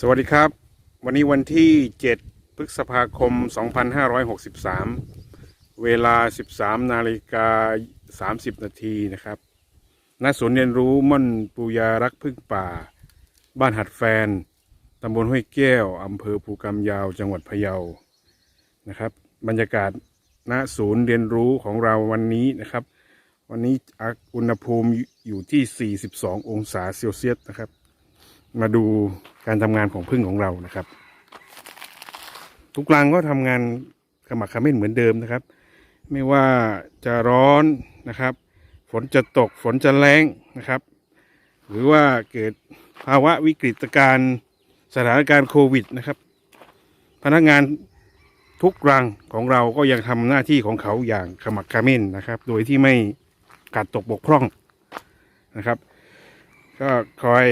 สวัสดีครับ วันนี้วันที่ 7 พฤษภาคม 2563 เวลา 13 นาฬิกา 30 นาทีนะครับณศูนย์เรียนรู้ม่อนปูยารักพึ่งป่า บ้านหัดแฟน ตำบลห้วยแก้ว อำเภอภูกำยาว จังหวัดพะเยา นะครับ บรรยากาศณศูนย์เรียนรู้ของเราวันนี้นะครับ วันนี้อุณหภูมิอยู่ที่ 42 องศาเซลเซียสนะครับ มาดูการทำงานของพึ่งของเรานะครับ ทุกรังก็ทำงานขมักขม้นเหมือนเดิมนะครับ ไม่ว่าจะร้อนนะครับ ฝนจะตกฝนจะแรงนะครับ หรือว่าเกิดภาวะวิกฤตการณ์สถานการณ์โควิดนะครับ พนักงานทุกรังของเราก็ยังทำหน้าที่ของเขาอย่างขมักขม้นนะครับ โดยที่ไม่ขาดตกบกพร่องนะครับ ก็คอย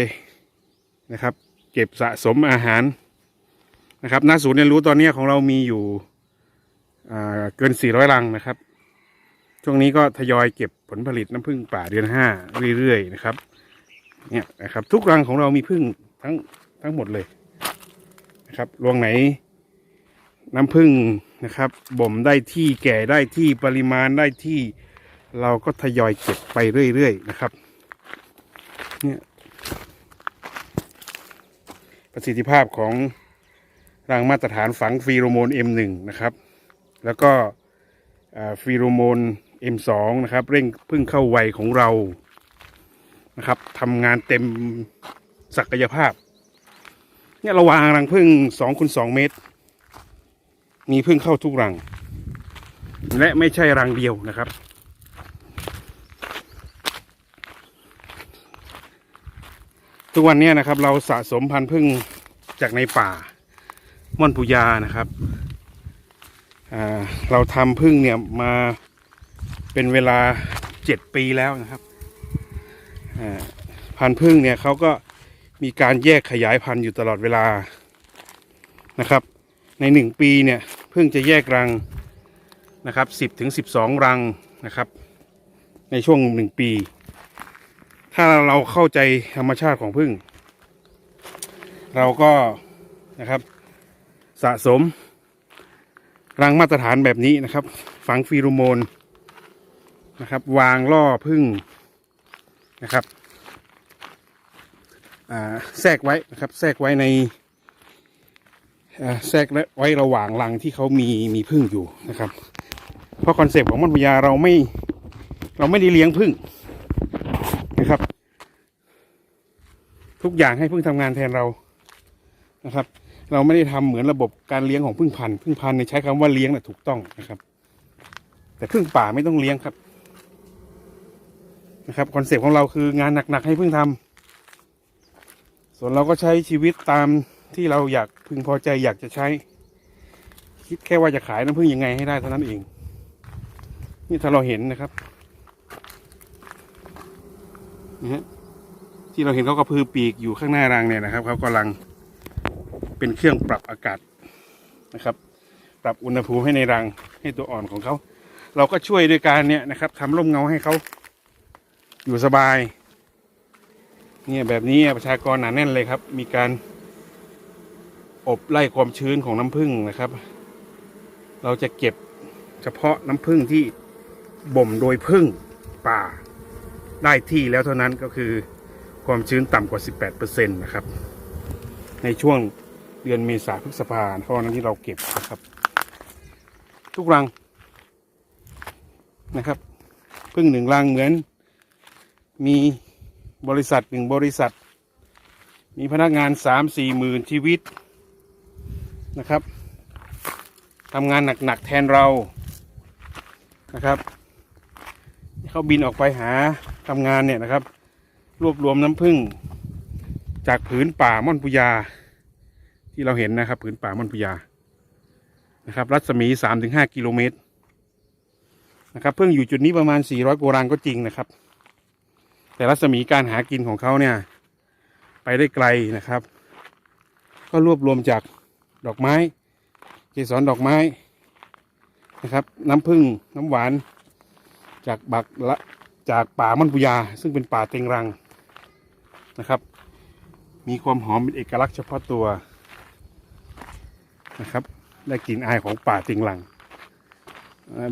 นะครับ เก็บสะสมอาหารนะครับณศูนย์เรียนรู้ตอนนี้ของเรามีอยู่เกิน 400 รังนะครับ ช่วงนี้ก็ทยอยเก็บผลผลิตน้ำผึ้งป่าเดือนห้าเรื่อยๆนะครับเนี่ยนะครับ ทุกรังของเรามีผึ้งทั้งทั้งหมดเลยนะครับรวงไหนน้ำผึ้งนะครับบ่มได้ที่แก่ได้ที่ปริมาณได้ที่ เราก็ทยอยเก็บไปเรื่อยๆนะครับ เนี่ย ประสิทธิภาพของรังมาตรฐานฝังฟีโรโมน M1 นะครับ แล้วก็ฟีโรโมน M2 นะครับเร่งพึ่งเข้าไวของเรานะครับทำงานเต็มศักยภาพเนี่ยเราวางรังพึ่ง2คูณ2เมตร มีพึ่งเข้าทุกรัง และไม่ใช่รังเดียวนะครับ ทุกวันนี้นะครับ เราสะสมพันธุ์พึ่งจากในป่าม่อนปุยานะครับเราทำพึ่งเนี่ยมาเป็นเวลาเจ็ดปีแล้วนะครับพันธุ์พึ่งเนี่ยเขาก็มีการแยกขยายพันธุ์อยู่ตลอดเวลานะครับ ในหนึ่งปีเนี่ยพึ่งจะแยกรังนะครับสิบถึงสิบสองรังนะครับ ในช่วงหนึ่งปี ถ้าเราเข้าใจธรรมชาติของพึ่ง เราก็นะครับสะสม รังมาตรฐานแบบนี้นะครับ ฝังฟีโรโมนนะครับ วางล่อพึ่งนะครับแทรกไว้นะครับ แทรกไว้ในแทรกไว้ระหว่างรังที่เขามีมีพึ่งอยู่นะครับ เพราะคอนเซปต์ของมันพยาเราไม่เราไม่ได้เลี้ยงพึ่ง นะครับ ทุกอย่างให้พึ่งทำงานแทนเรานะครับ เราไม่ได้ทำเหมือนระบบการเลี้ยงของพึ่งพันธุ์พึ่งพันธุ์เนี่ยใช้คำว่าเลี้ยงนะถูกต้องนะครับ แต่พึ่งป่าไม่ต้องเลี้ยงครับนะครับคอนเซปต์ของเราคืองานหนักๆให้พึ่งทำส่วนเราก็ใช้ชีวิตตามที่เราอยากพึงพอใจอยากจะใช้ คิดแค่ว่าจะขายน้ำพึ่งยังไงให้ได้เท่านั้นเอง นี่ถ้าเราเห็นนะครับ นะฮะที่เราเห็นเขากระพือปีกอยู่ข้างหน้ารังเนี่ยนะครับเขากำลังเป็นเครื่องปรับอากาศนะครับ ปรับอุณหภูมิให้ในรังให้ตัวอ่อนของเขาเราก็ช่วยด้วยการเนี่ยนะครับทำร่มเงาให้เขาอยู่สบาย เนี่ยแบบนี้ประชากรหนาแน่นเลยครับ มีการอบไล่ความชื้นของน้ำผึ้งนะครับ เราจะเก็บเฉพาะน้ำผึ้งที่บ่มโดยผึ้งป่า ได้ที่แล้วเท่านั้นก็คือความชื้นต่ำกว่า 18%นะครับ ในช่วงเดือนเมษาพฤษภาเพราะนั้นที่เราเก็บนะครับ ทุกรังนะครับพึ่งหนึ่งรังเหมือน มีบริษัทหนึ่งบริษัท มีพนักงานสามสี่หมื่นชีวิตนะครับทำงานหนัก ๆ แทนเรานะครับเขาบินออกไปหา ทำงานเนี่ยนะครับ รวบรวมน้ำผึ้งจากผืนป่าม่อนปุยา ที่เราเห็นนะครับ ผืนป่ามันพญานะครับ รัศมีสามถึงห้ากิโลเมตรนะครับเพิ่งอยู่จุดนี้ประมาณสี่ร้อยกว่ารังก็จริงนะครับ แต่รัศมีการหากินของเขาเนี่ย ไปได้ไกลนะครับ ก็รวบรวมจากดอกไม้ เกสรดอกไม้นะครับ น้ำผึ้งน้ำหวาน จากบักละ จากป่ามันปุยา ซึ่งเป็นป่าเต็งรังนะครับ มีความหอมเป็นเอกลักษณ์เฉพาะตัวนะครับ ได้กลิ่นอายของป่าเต็งรัง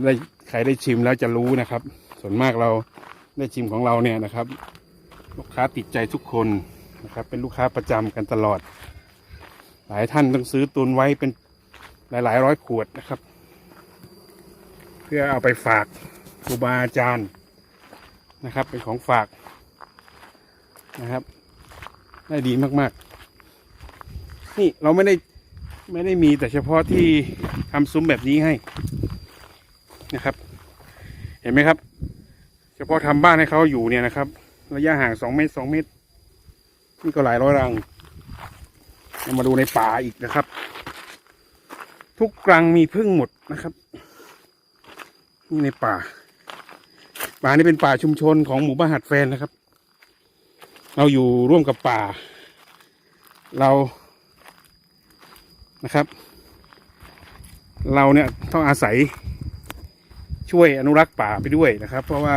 ได้ใครได้ชิมแล้วจะรู้นะครับ ส่วนมากเราได้ชิมของเราเนี่ยนะครับ ลูกค้าติดใจทุกคนนะครับ เป็นลูกค้าประจำกันตลอด หลายท่านต้องซื้อตุนไว้เป็นหลาย ๆ ร้อยขวดนะครับ เพื่อเอาไปฝากครูบาอาจารย์ นะครับ เป็นของฝากนะครับ ได้ดีมาก ๆ นี่เราไม่ได้ไม่ได้มีแต่เฉพาะที่ทำซุ้มแบบนี้ให้นะครับ เห็นไหมครับ เฉพาะทำบ้านให้เขาอยู่เนี่ยนะครับ ระยะห่างสองเมตรสองเมตรนี่ก็หลายร้อยรังเรามาดูในป่าอีกนะครับ ทุกกรังมีพึ่งหมดนะครับ นี่ในป่า ป่านี่เป็นป่าชุมชนของหมู่บ้านหัดแฟนนะครับ เราอยู่ร่วมกับป่า เรานะครับ เราเนี่ยต้องอาศัยช่วยอนุรักษ์ป่าไปด้วยนะครับ เพราะว่า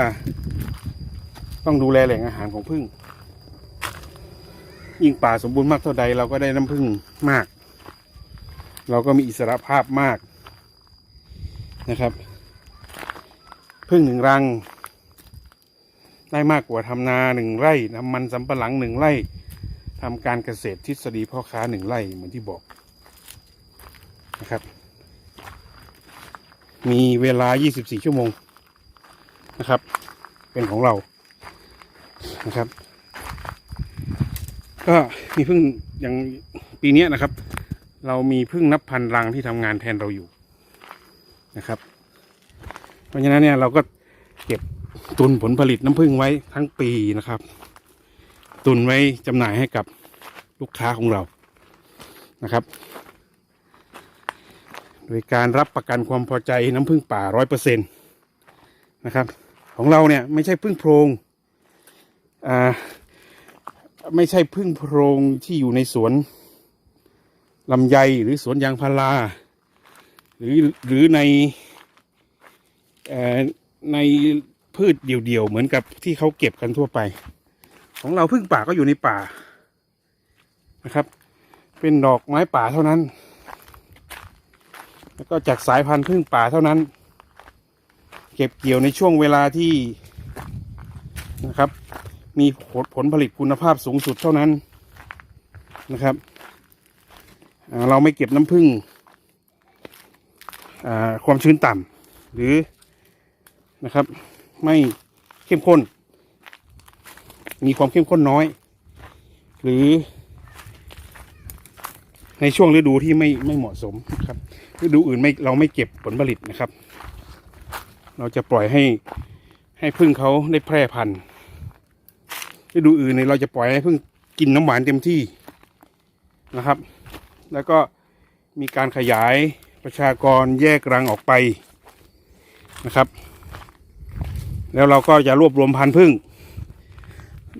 ต้องดูแลแหล่งอาหารของพึ่ง ยิ่งป่าสมบูรณ์มากเท่าใด เราก็ได้น้ำพึ่งมาก เราก็มีอิสระภาพมากนะครับ พึ่งหนึ่งรัง ได้มากกว่าทำนาหนึ่งไร่ทำมันสำปะหลังหนึ่งไร่ทำการเกษตรทฤษฎีพ่อค้าหนึ่งไร่เหมือนที่บอกนะครับ มีเวลา 24 ชั่วโมงนะครับ เป็นของเรานะครับ ก็มีพึ่งอย่างปีนี้นะครับ เรามีพึ่งนับพันรังที่ทำงานแทนเราอยู่นะครับ เพราะฉะนั้นเนี่ยเราก็เก็บ ตุนผลผลิตน้ำพึ่งไว้ทั้งปีนะครับ ตุนไว้จำหน่ายให้กับลูกค้าของเรานะครับ โดยการรับประกันความพอใจน้ำพึ่งป่าร้อยเปอร์เซ็นต์นะครับ ของเราเนี่ยไม่ใช่พึ่งโพรงอ่าไม่ใช่พึ่งโพรงที่อยู่ในสวนลำไยหรือสวนยางพาราหรือหรือในเอ่อใน พืชเดี่ยวๆเหมือนกับที่เขาเก็บกันทั่วไป ของเราพึ่งป่าก็อยู่ในป่านะครับ เป็นดอกไม้ป่าเท่านั้น แล้วก็จากสายพันธุ์พึ่งป่าเท่านั้น เก็บเกี่ยวในช่วงเวลาที่นะครับ มีผลผลผลิตคุณภาพสูงสุดเท่านั้นนะครับเราไม่เก็บน้ำผึ้งความชื้นต่ำหรือนะครับ ไม่เข้มข้น มีความเข้มข้นน้อย หรือ ในช่วงฤดูที่ไม่ไม่เหมาะสมนะครับฤดูอื่นไม่เราไม่เก็บผลผลิตนะครับ เราจะปล่อยให้ให้พึ่งเขาได้แพร่พันธุ์ฤดูอื่นเนี่ยเราจะปล่อยให้พิ่งกินน้ำหวานเต็มที่นะครับ แล้วก็มีการขยายประชากรแยกรังออกไปนะครับ แล้วเราก็จะรวบรวมพันธุ์พึ่ง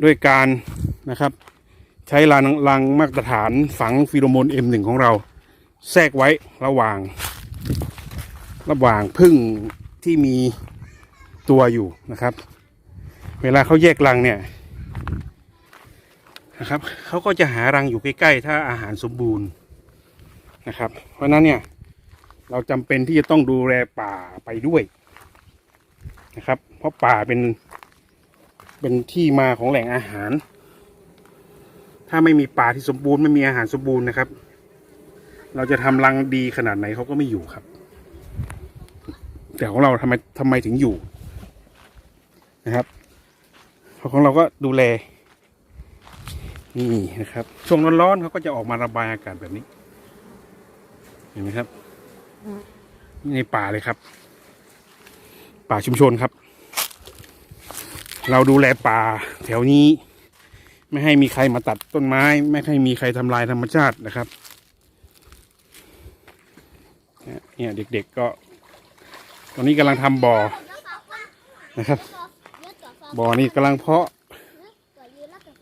ด้วยการนะครับ ใช้รังรังมาตรฐานฝังฟีโรโมน M1 ของเรา แทรกไว้ระหว่าง ระหว่างพึ่งที่มีตัวอยู่นะครับ เวลาเขาแยกรังเนี่ยนะครับเขาก็จะหารังอยู่ใกล้ๆ ถ้าอาหารสมบูรณ์นะครับ เพราะฉะนั้นเนี่ยเราจำเป็นที่จะต้องดูแลป่าไปด้วย นะครับ เพราะป่าเป็นเป็นที่มาของแหล่งอาหาร ถ้าไม่มีป่าที่สมบูรณ์ไม่มีอาหารสมบูรณ์นะครับ เราจะทำรังดีขนาดไหนเขาก็ไม่อยู่ครับ แต่ของเราทำไมทำไมถึงอยู่นะครับเพราะของเราก็ดูแลนี่นะครับช่วงร้อนๆเขาก็จะออกมาระบายอากาศแบบนี้ เห็นไหมครับนี่ในป่าเลยครับ ป่าชุมชนครับ เราดูแลป่าแถวนี้ ไม่ให้มีใครมาตัดต้นไม้ ไม่ให้มีใครทำลายธรรมชาตินะครับเนี่ยเด็กๆก็ ตอนนี้กำลังทำบ่อนะครับ บ่อนี่กำลังเพาะ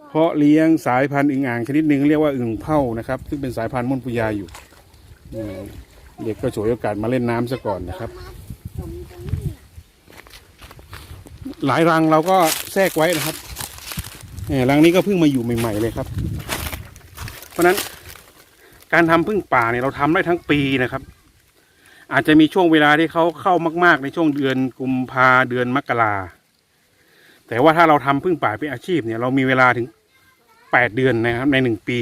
เพาะเลี้ยงสายพันธุ์อึ่งอ่างชนิดหนึ่งเรียกว่าอึ่งเผานะครับ ซึ่งเป็นสายพันธุ์ม่อนปุยาอยู่ เด็กก็ฉวยโอกาสมาเล่นน้ำซะก่อนนะครับ หลายรังเราก็แทรกไว้นะครับเนี่ยรังนี้ก็เพิ่งมาอยู่ใหม่ ๆ เลยครับ เพราะฉะนั้นการทำพึ่งป่าเนี่ยเราทำได้ทั้งปีนะครับ อาจจะมีช่วงเวลาที่เขาเข้ามาก ๆ ในช่วงเดือนกุมภาเดือนมกราแต่ว่าถ้าเราทำพึ่งป่าเป็นอาชีพเนี่ยเรามีเวลาถึงแปดเดือนนะครับในหนึ่งปี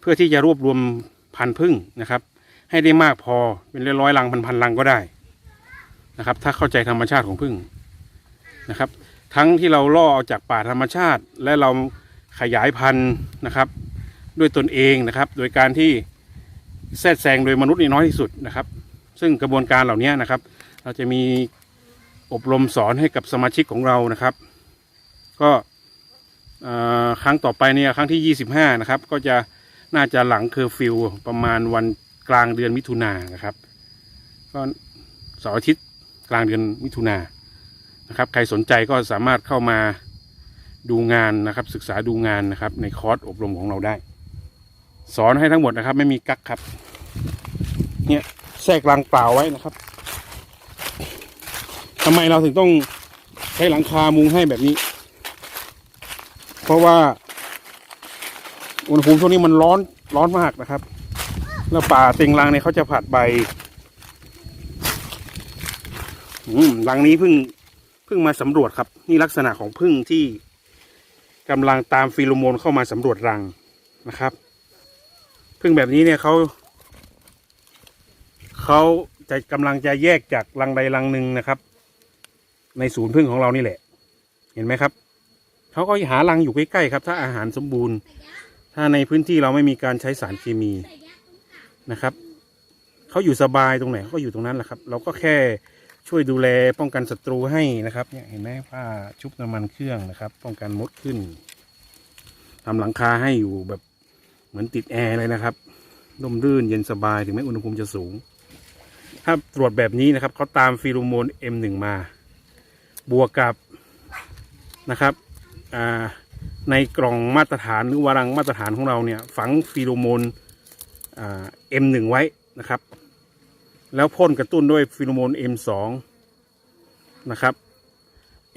เพื่อที่จะรวบรวมพันธุ์พึ่งนะครับ ให้ได้มากพอเป็นร้อยๆรังพันๆรังก็ได้นะครับ ถ้าเข้าใจธรรมชาติของพึ่ง นะครับ ทั้งที่เราล่อเอาจากป่าธรรมชาติ และเราขยายพันธุ์นะครับ ด้วยตนเองนะครับ โดยการที่แทรกแซงโดยมนุษย์นี่น้อยที่สุดนะครับ ซึ่งกระบวนการเหล่านี้นะครับ เราจะมีอบรมสอนให้กับสมาชิกของเรานะครับ ก็ครั้งต่อไปเนี่ยครั้งที่ 25 นะครับ ก็จะน่าจะหลังเคอร์ฟิวประมาณวันกลางเดือนมิถุนายนนะครับ ก็เสาร์อาทิตย์กลางเดือนมิถุนายน นะครับใครสนใจก็สามารถเข้ามาดูงานนะครับศึกษาดูงานนะครับในคอร์สอบรมของเราได้ สอนให้ทั้งหมดนะครับ ไม่มีกักครับ เนี่ยแทรกรังเปล่าไว้นะครับทำไมเราถึงต้องใช้หลังคามุงให้แบบนี้ เพราะว่าอุณหภูมิช่วงนี้มันร้อนร้อนมากนะครับ แล้วป่าเต็งรังเนี่ยเขาจะผัดใบอืมรังนี้เพิ่ง พิ่งมาสำรวจครับ นี่ลักษณะของพึ่งที่กำลังตามฟีโรโมนเข้ามาสำรวจรังนะครับ พึ่งแบบนี้เนี่ยเขาเขาจะกำลังจะแยกจากรังใดรังหนึ่งนะครับ ในศูนย์พึ่งของเรานี่แหละ เห็นไหมครับเขาก็หารังอยู่ใกล้ๆครับ ถ้าอาหารสมบูรณ์ ถ้าในพื้นที่เราไม่มีการใช้สารเคมีนะครับเขาอยู่สบายตรงไหนเขาก็อยู่ตรงนั้นแหละครับ เราก็แค่ ช่วยดูแลป้องกันศัตรูให้นะครับเนี่ยเห็นไหมผ้าชุบน้ำมันเครื่องนะครับ ป้องกันมดขึ้นทำหลังคาให้อยู่แบบเหมือนติดแอร์เลยนะครับร่มรื่นเย็นสบายถึงแม้อุณหภูมิจะสูง ถ้าตรวจแบบนี้นะครับเขาตามฟีโรโมน M1 มา บวกกับนะครับในกล่องมาตรฐานหรือวารังมาตรฐานของเราเนี่ย ฝังฟีโรโมนอ่า M1 ไว้นะครับ แล้วพ่นกระตุ้นด้วยฟีโรโมน M2 นะครับ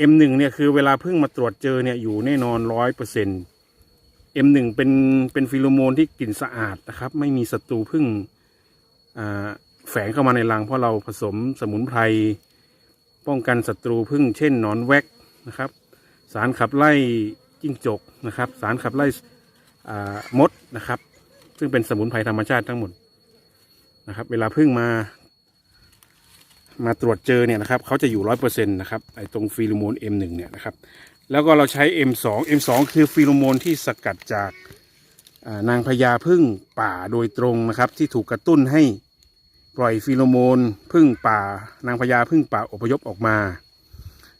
M1 เนี่ยคือเวลาเพิ่งมาตรวจเจอเนี่ยอยู่แน่นอนร้อยเปอร์เซ็นต์ M1 เป็นเป็นฟีโรโมนที่กลิ่นสะอาดนะครับ ไม่มีศัตรูพึ่งแฝงเข้ามาในรัง เพราะเราผสมสมุนไพรป้องกันศัตรูพึ่งเช่นหนอนแวกนะครับ สารขับไล่จิ้งจกนะครับ สารขับไล่มดนะครับ ซึ่งเป็นสมุนไพรธรรมชาติทั้งหมดนะครับ เวลาพึ่งมา มาตรวจเจอเนี่ยนะครับเขาจะอยู่ร้อยเปอร์เซ็นต์นะครับไอ้ตรงฟีโรโมน M1 เนี่ยนะครับแล้วก็เราใช้ M2 M2 คือฟีโรโมนที่สกัดจากนางพญาพึ่งป่าโดยตรงนะครับ ที่ถูกกระตุ้นให้ปล่อยฟีโรโมนพึ่งป่า นางพญาพึ่งป่าอพยพออกมา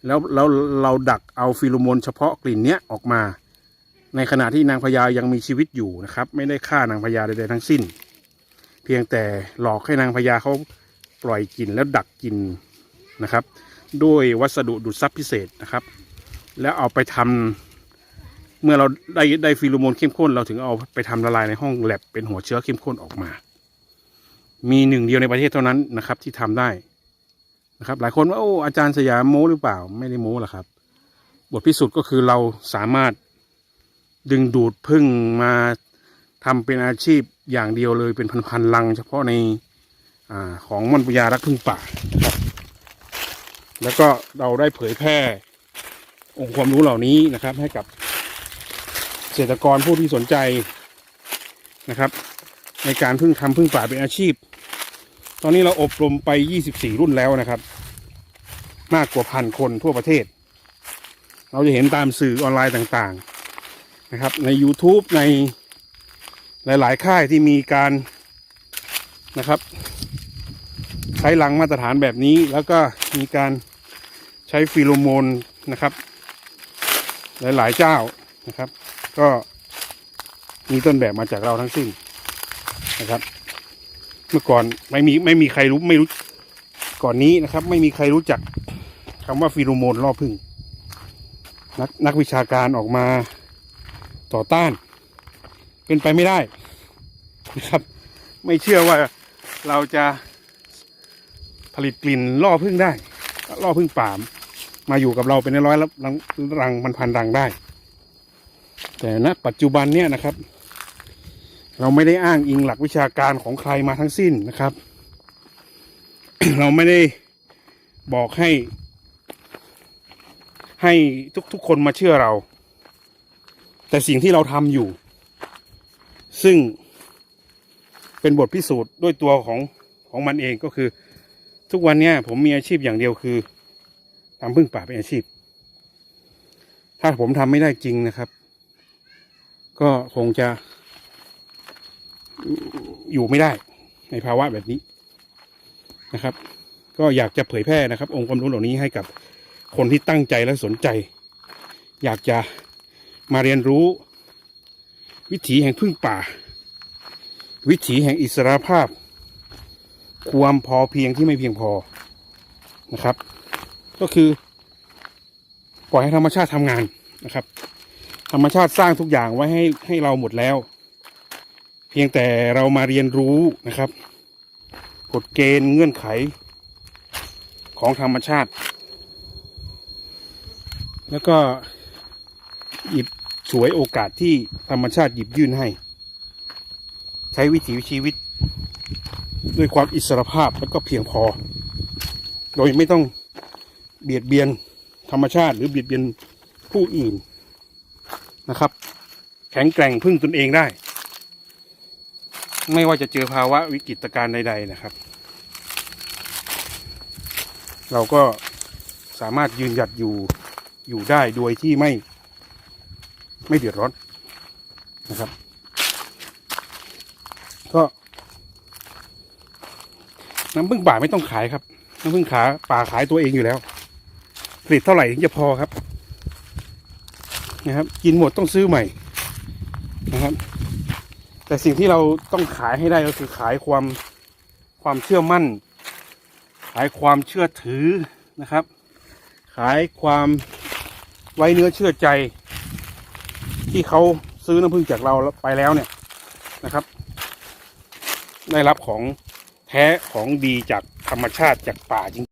แล้วแล้วเราดักเอาฟีโรโมนเฉพาะกลิ่นเนี้ยออกมา ในขณะที่นางพญายังมีชีวิตอยู่นะครับ ไม่ได้ฆ่านางพญาใดๆทั้งสิ้น เพียงแต่หลอกให้นางพญาเขา ปล่อยกลิ่นแล้วดักกินนะครับ ด้วยวัสดุดูดซับพิเศษนะครับ แล้วเอาไปทำเมื่อเราได้ได้ฟีโรโมนเข้มข้น เราถึงเอาไปทำละลายในห้องแลบเป็นหัวเชื้อเข้มข้นออกมา มีหนึ่งเดียวในประเทศเท่านั้นนะครับ ที่ทำได้นะครับ หลายคนว่าโอ้อาจารย์สยามโม้หรือเปล่าไม่ได้โม้หรอกครับ บทพิสูจน์ก็คือเราสามารถดึงดูดพึ่งมาทำเป็นอาชีพอย่างเดียวเลยเป็นพันๆลัง เฉพาะใน อของมอนปุยารักพึ่งป่านะครับ แล้วก็เราได้เผยแพร่ องค์ความรู้เหล่านี้นะครับ ให้กับเกษตรกรผู้ที่สนใจนะครับ ในการพึ่งทำพึ่งป่าเป็นอาชีพ ตอนนี้เราอบรมไป 24 รุ่นแล้วนะครับ มากกว่าพันคนทั่วประเทศ เราจะเห็นตามสื่อออนไลน์ต่างๆนะครับ ใน YouTube ในหลาย ๆ ค่ายที่มีการนะครับ ใช้ลังมาตรฐานแบบนี้ แล้วก็มีการใช้ฟีโรโมนนะครับ หลายๆเจ้านะครับ ก็มีต้นแบบมาจากเราทั้งสิ้นนะครับ เมื่อก่อนไม่มีไม่มีใครรู้ไม่รู้ก่อนนี้นะครับ ไม่มีใครรู้จักคำว่าฟีโรโมนล่อพึ่งนักนักวิชาการออกมาต่อต้านเป็นไปไม่ได้นะครับ ไม่เชื่อว่าเราจะ ผลิตกลิ่นล่อพึ่งได้ล่อพึ่งป่ามมาอยู่กับเราเป็นร้อยรังรังมันพันรังได้ แต่ณปัจจุบันเนี่ยนะครับ เราไม่ได้อ้างอิงหลักวิชาการของใครมาทั้งสิ้นนะครับ เราไม่ได้บอกให้ ให้ทุกๆคนมาเชื่อเรา แต่สิ่งที่เราทำอยู่ ซึ่งเป็นบทพิสูจน์ด้วยตัวของของมันเองก็คือ ทุกวันเนี้ยผมมีอาชีพอย่างเดียวคือทำพึ่งป่าเป็นอาชีพ ถ้าผมทำไม่ได้จริงนะครับ ก็คงจะอยู่ไม่ได้ในภาวะแบบนี้นะครับ ก็อยากจะเผยแพร่นะครับ องค์ความรู้เหล่านี้ให้กับคนที่ตั้งใจและสนใจ อยากจะมาเรียนรู้ วิถีแห่งพึ่งป่า วิถีแห่งอิสรภาพ ความพอเพียงที่ไม่เพียงพอนะครับ ก็คือ ปล่อยให้ธรรมชาติทำงานนะครับ ธรรมชาติสร้างทุกอย่างไว้ให้ให้เราหมดแล้ว เพียงแต่เรามาเรียนรู้นะครับกฎเกณฑ์เงื่อนไขของธรรมชาติ แล้วก็หยิบฉวยโอกาสที่ธรรมชาติหยิบยื่นให้ ใช้วิถีชีวิต ด้วยความอิสรภาพแล้วก็เพียงพอ โดยไม่ต้องเบียดเบียนธรรมชาติ หรือเบียดเบียนผู้อื่นนะครับ แข็งแกร่งพึ่งตนเองได้ ไม่ว่าจะเจอภาวะวิกฤตการณ์ใด ๆนะครับ เราก็สามารถยืนหยัดอยู่อยู่ได้โดยที่ไม่ไม่เดือดร้อนนะครับ ก็ น้ำพึ่งป่าไม่ต้องขายครับ น้ำพึ่งขาป่าขายตัวเองอยู่แล้ว ผลิตเท่าไหร่ถึงจะพอครับ นะครับ กินหมดต้องซื้อใหม่นะครับ แต่สิ่งที่เราต้องขายให้ได้ก็คือขายความความเชื่อมั่น ขายความเชื่อถือนะครับ ขายความไว้เนื้อเชื่อใจ ที่เขาซื้อน้ำผึ้งจากเราไปแล้วเนี่ยนะครับ ได้รับของ แท้ของดีจากธรรมชาติจากป่าจริง